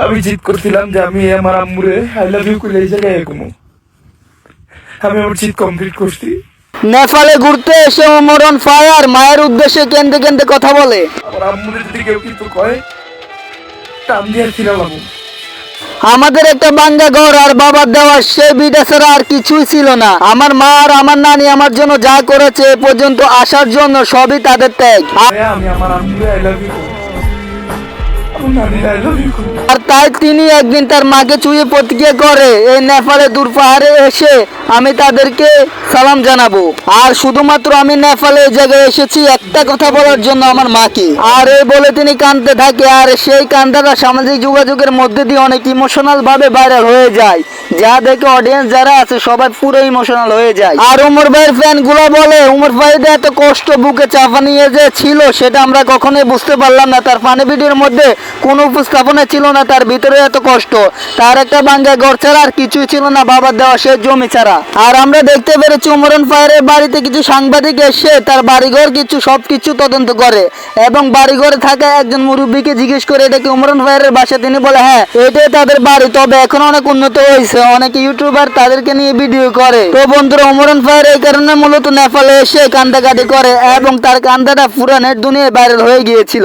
আমি জিদ করছিলাম যে আমি আমার আম্মুরে আই লাভ ইউ করে এই জায়গায় এরকম আমি আমার জিদ কমপ্লিট করছি। নেপালে ঘুরতে এসে মরণ ফায়ার মায়ের উদ্দেশ্যে কেন্দ্রে কেন্দ্রে কথা বলে। আমার আম্মুরে যদি কেউ কিছু কয় টান দিয়ে ফিরালাম। আমাদের একটা বাঙ্গা ঘর আর বাবার দেওয়া সে বিটা ছাড়া আর কিছুই ছিল না। আমার মা আর আমার নানি আমার জন্য যা করেছে এ পর্যন্ত আসার জন্য সবই তাদের ত্যাগ। আমি আমার আম্মুরে আই লাভ ইউ আর তাই তিনি একদিন তার মাকে চুয়ে প্রতিক্রিয়া করে এই নেপালে দূর পাহাড়ে এসে আমি তাদেরকে সালাম জানাব। আর শুধুমাত্র আমি নেপালে এই জায়গায় এসেছি, একটা কথা বলার জন্য আমার মাকে। আর এই বলে তিনি কাঁদতে থাকে, আর সেই কান্দাটা সামাজিক যোগাযোগের মধ্যে দিয়ে অনেক ইমোশনাল ভাবে ভাইরাল হয়ে যায়। যা দেখে অডিয়েন্স যারা আছে, সবাই পুরো ইমোশনাল হয়ে যায়। আর উমর ভাইয়ের ফ্যানগুলা বলে, উমর ভাইদের এত কষ্ট, বুকে চাপা নিয়ে যে ছিল, সেটা আমরা কখনোই বুঝতে পারলাম না। তার ফানি ভিডিওর মধ্যে কোনো উপস্থাপনা ছিল না, তার ভিতরে এত কষ্ট। তার একটা বাঙ্গা ঘর ছাড়া আর কিছুই ছিল না, বাবার দেওয়া সে জমি ছাড়া। আর আমরা দেখতে পেরেছি উমরন ফায়ারের বাড়িতে কিছু সাংবাদিক এসে তার বাড়িঘর কিছু সবকিছু তদন্ত করে এবং বাড়িঘরে থাকা একজন মুরব্বীকে জিজ্ঞেস করে এটা কি উমরন ফায়ারের বাসা। তিনি বলে হ্যাঁ এটাই তাদের বাড়ি, তবে এখন অনেক উন্নত হয়েছে। অনেক ইউটিউবার তাদেরকে নিয়ে ভিডিও করে। তো বন্ধুরা, উমরন ফায়ার এই কারণে মূলত নেপালে এসে কান্দাকাটি করে এবং তার কান্দাটা পুরা নেট দুনিয়ায় ভাইরাল হয়ে গিয়েছিল।